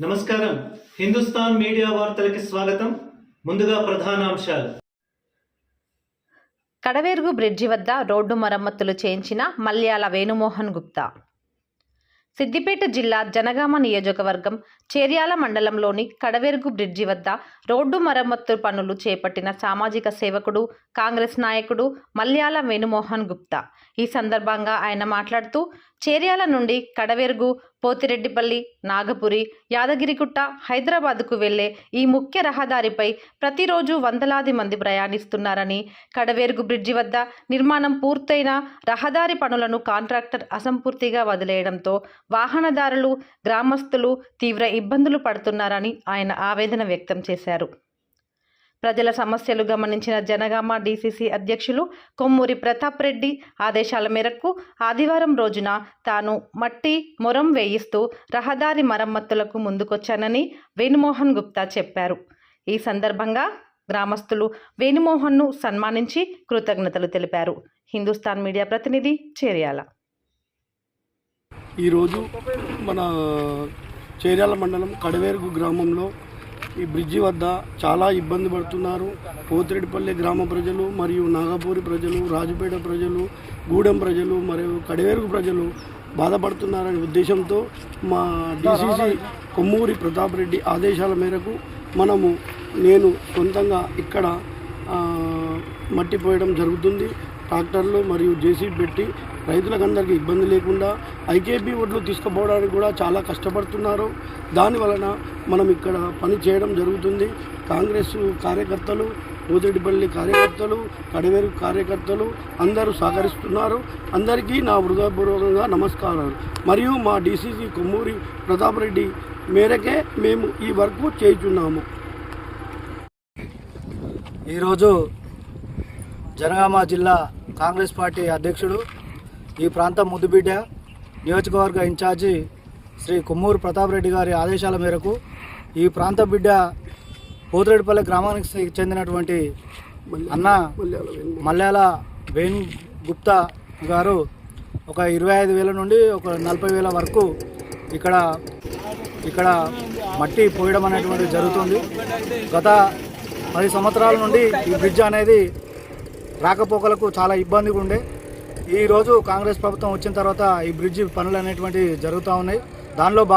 నమస్కారం. హిందుస్థాన్ మీడియా వార్తలకి స్వాగతం. ముందుగా ప్రధానాంశాలు. కడవేరుగు బ్రిడ్జి వద్ద రోడ్డు మరమ్మతులు చేయించిన మల్యాల వేణుమోహన్ గుప్తా. సిద్దిపేట జిల్లా జనగామ నియోజకవర్గం చేర్యాల మండలంలోని కడవేరుగు బ్రిడ్జి వద్ద రోడ్డు మరమ్మతు పనులు చేపట్టిన సామాజిక సేవకుడు కాంగ్రెస్ నాయకుడు మల్యాల వేణుమోహన్ గుప్తా. ఈ సందర్భంగా ఆయన మాట్లాడుతూ చేర్యాల నుండి కడవేరుగు పోతిరెడ్డిపల్లి నాగపురి యాదగిరిగుట్ట హైదరాబాద్కు వెళ్ళే ఈ ముఖ్య రహదారిపై ప్రతిరోజు వందలాది మంది ప్రయాణిస్తున్నారని కడవేరుగు బ్రిడ్జి వద్ద నిర్మాణం పూర్తయిన రహదారి పనులను కాంట్రాక్టర్ అసంపూర్తిగా వదిలేయడంతో వాహనదారులు గ్రామస్తులు తీవ్ర ఇబ్బందులు పడుతున్నారని ఆయన ఆవేదన వ్యక్తం చేశారు. ప్రజల సమస్యలు గమనించిన జనగామ డీసీసీ అధ్యక్షులు కొమ్మూరి ప్రతాప్ రెడ్డి ఆదేశాల మేరకు ఆదివారం రోజున తాను మట్టి మొరం వేయిస్తూ రహదారి మరమ్మతులకు ముందుకొచ్చానని వేణుమోహన్ గుప్తా చెప్పారు. ఈ సందర్భంగా గ్రామస్తులు వేణుమోహన్ను సన్మానించి కృతజ్ఞతలు తెలిపారు. హిందుస్థాన్ మీడియా ప్రతినిధి చేర్యాల. ఈరోజు మన చేర్యాల మండలం కడవేరుగు గ్రామంలో ఈ బ్రిడ్జి వద్ద చాలా ఇబ్బంది పడుతున్నారు. పోతిరెడ్డిపల్లి గ్రామ ప్రజలు మరియు నాగపూరి ప్రజలు రాజుపేట ప్రజలు గూడెం ప్రజలు మరియు కడవేరుగు ప్రజలు బాధపడుతున్నారనే ఉద్దేశంతో మా డిసిసి కొమ్మూరి ప్రతాప్ రెడ్డి ఆదేశాల మేరకు మనము నేను సొంతంగా ఇక్కడ మట్టి పోయడం జరుగుతుంది. ట్రాక్టర్లు మరియు జేసీబీ పెట్టి రైతులకు అందరికీ ఇబ్బంది లేకుండా ఐకేపీ ఓట్లు తీసుకుపోవడానికి కూడా చాలా కష్టపడుతున్నారు. దాని వలన మనం ఇక్కడ పని చేయడం జరుగుతుంది. కాంగ్రెస్ కార్యకర్తలు పోతిరెడ్డిపల్లి కార్యకర్తలు కడవేరు కార్యకర్తలు అందరూ సహకరిస్తున్నారు. అందరికీ నా హృదయపూర్వకంగా నమస్కారాలు. మరియు మా డీసీసీ కొమ్మూరి ప్రతాప్ రెడ్డి మేరకే మేము ఈ వర్క్ చేయుచున్నాము. ఈరోజు జనగామ జిల్లా కాంగ్రెస్ పార్టీ అధ్యక్షుడు ఈ ప్రాంతం ముద్దుబిడ్డ నియోజకవర్గ ఇన్ఛార్జి శ్రీ కొమ్మూరు ప్రతాప్ రెడ్డి గారి ఆదేశాల మేరకు ఈ ప్రాంత బిడ్డ పోతిరెడ్డిపల్లి గ్రామానికి చెందినటువంటి అన్న మల్యాల వేణు గుప్తా గారు ఒక ఇరవై ఐదు వేల నుండి ఒక నలభై వేల వరకు ఇక్కడ ఇక్కడ మట్టి పోయడం అనేటువంటిది జరుగుతుంది. గత పది సంవత్సరాల నుండి ఈ బ్రిడ్జ్ అనేది రాకపోకలకు చాలా ఇబ్బందిగా ఉండే ఈ రోజు కాంగ్రెస్ ప్రభుత్వం వచ్చిన తర్వాత ఈ బ్రిడ్జి పనులు అనేటువంటివి జరుగుతూ ఉన్నాయి. దానిలో భాగంగా